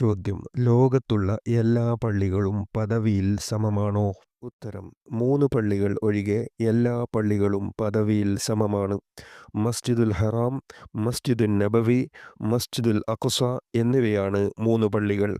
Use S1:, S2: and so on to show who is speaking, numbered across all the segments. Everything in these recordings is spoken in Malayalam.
S1: ചോദ്യം. ലോകത്തുള്ള എല്ലാ പള്ളികളും പദവിയിൽ സമമാണോ? ഉത്തരം. മൂന്ന് പള്ളികൾ ഒഴികെ എല്ലാ പള്ളികളും പദവിയിൽ സമമാണ്. മസ്ജിദുൽ ഹറാം മസ്ജിദുൽ നബവി മസ്ജിദുൽ അഖുസ എന്നിവയാണ് മൂന്ന് പള്ളികൾ.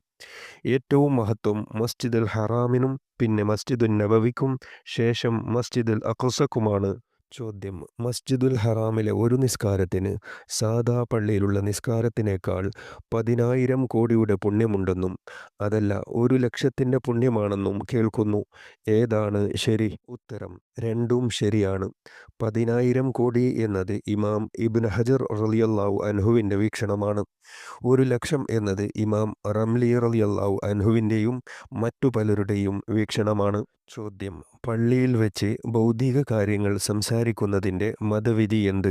S1: ഏറ്റവും മഹത്വം മസ്ജിദുൽ ഹറാമിനും പിന്നെ മസ്ജിദുൽ നബവിക്കും ശേഷം മസ്ജിദുൽ അഖ്സക്കുമാണ്. ചോദ്യം. മസ്ജിദുൽ ഹറാമിലെ ഒരു നിസ്കാരത്തിന് സാദാ പള്ളിയിലുള്ള നിസ്കാരത്തിനേക്കാൾ പതിനായിരം കോടിയുടെ പുണ്യമുണ്ടെന്നും അതല്ല ഒരു ലക്ഷത്തിന്റെ പുണ്യമാണെന്നും കേൾക്കുന്നു. ഏതാണ് ശരി ഉത്തരം? രണ്ടും ശരിയാണ്. പതിനായിരം കോടി എന്നത് ഇമാം ഇബിൻ ഹജർ റലിയല്ലാവു അൻഹുവിന്റെ വീക്ഷണമാണ്. ഒരു ലക്ഷം എന്നത് ഇമാം റംലി റലിയല്ലാവു അൻഹുവിന്റെയും മറ്റു പലരുടെയും വീക്ഷണമാണ്. ചോദ്യം. പള്ളിയിൽ വെച്ച് ഭൗതിക കാര്യങ്ങൾ സംസാരിക്കുന്നതിന്റെ മതവിധി എന്ത്?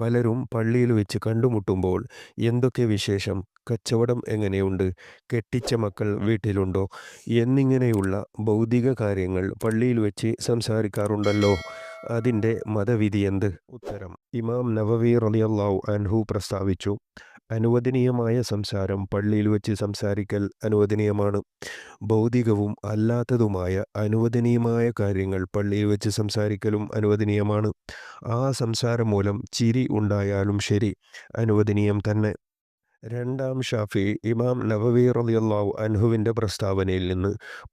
S1: പലരും പള്ളിയിൽ വെച്ച് കണ്ടുമുട്ടുമ്പോൾ എന്തൊക്കെ വിശേഷം? കച്ചവടം എങ്ങനെയുണ്ട്? കെട്ടിച്ച മക്കൾ വീട്ടിലുണ്ടോ? എന്നിങ്ങനെയുള്ള ഭൗതിക കാര്യങ്ങൾ പള്ളിയിൽ വെച്ച് സംസാരിക്കാറുണ്ടല്ലോ. അതിന്റെ മതവിധി എന്ത്? ഉത്തരം. ഇമാം നവവി റലിയല്ലാഹു അൻഹു പ്രസ്താവിച്ചു. അനുവദനീയമായ സംസാരം പള്ളിയിൽ വെച്ച് സംസാരിക്കൽ അനുവദനീയമാണ്. ഭൗതികവും അല്ലാത്തതുമായ അനുവദനീയമായ കാര്യങ്ങൾ പള്ളിയിൽ വെച്ച് സംസാരിക്കലും അനുവദനീയമാണ്. ആ സംസാരം മൂലം ചിരി ഉണ്ടായാലും ശരി അനുവദനീയം തന്നെ. രണ്ടാം ഷാഫി ഇമാം നവവി റളിയല്ലാഹു അൻഹുവിന്റെ പ്രസ്താവനയിൽ നിന്ന്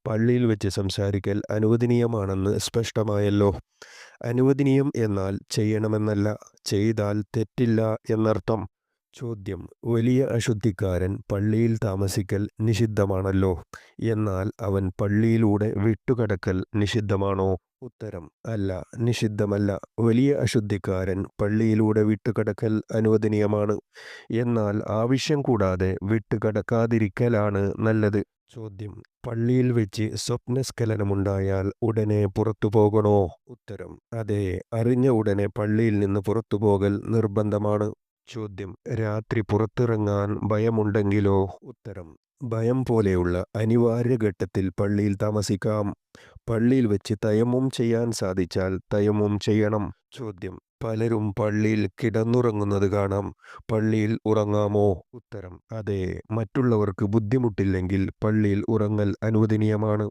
S1: പള്ളിയിൽ വെച്ച് സംസാരിക്കൽ അനുവദനീയമാണെന്ന് സ്പഷ്ടമായല്ലോ. അനുവദനീയം എന്നാൽ ചെയ്യണമെന്നല്ല ചെയ്താൽ തെറ്റില്ല എന്നർത്ഥം. ചോദ്യം. വലിയ അശുദ്ധിക്കാരൻ പള്ളിയിൽ താമസിക്കൽ നിഷിദ്ധമാണല്ലോ. എന്നാൽ അവൻ പള്ളിയിലൂടെ വിട്ടുകടക്കൽ നിഷിദ്ധമാണോ? ഉത്തരം. അല്ല നിഷിദ്ധമല്ല. വലിയ അശുദ്ധിക്കാരൻ പള്ളിയിലൂടെ വിട്ടുകടക്കൽ അനുവദനീയമാണ്. എന്നാൽ ആവശ്യം കൂടാതെ വിട്ടുകടക്കാതിരിക്കലാണ് നല്ലത്. ചോദ്യം. പള്ളിയിൽ വെച്ച് സ്വപ്നസ്ഖലനമുണ്ടായാൽ ഉടനെ പുറത്തു പോകണോ? ഉത്തരം. അതെ അറിഞ്ഞ ഉടനെ പള്ളിയിൽ നിന്ന് പുറത്തു പോകൽ നിർബന്ധമാണ്. ചോദ്യം. രാത്രി പുറത്തിറങ്ങാൻ ഭയമുണ്ടെങ്കിലോ? ഉത്തരം. ഭയം പോലെയുള്ള അനിവാര്യ ഘട്ടത്തിൽ പള്ളിയിൽ താമസിക്കാം. പള്ളിയിൽ വെച്ച് തയമും ചെയ്യാൻ സാധിച്ചാൽ തയമും ചെയ്യണം. ചോദ്യം. പലരും പള്ളിയിൽ കിടന്നുറങ്ങുന്നത് കാണാം. പള്ളിയിൽ ഉറങ്ങാമോ? ഉത്തരം. അതെ. മറ്റുള്ളവർക്ക് ബുദ്ധിമുട്ടില്ലെങ്കിൽ പള്ളിയിൽ ഉറങ്ങൽ അനുവദനീയമാണ്.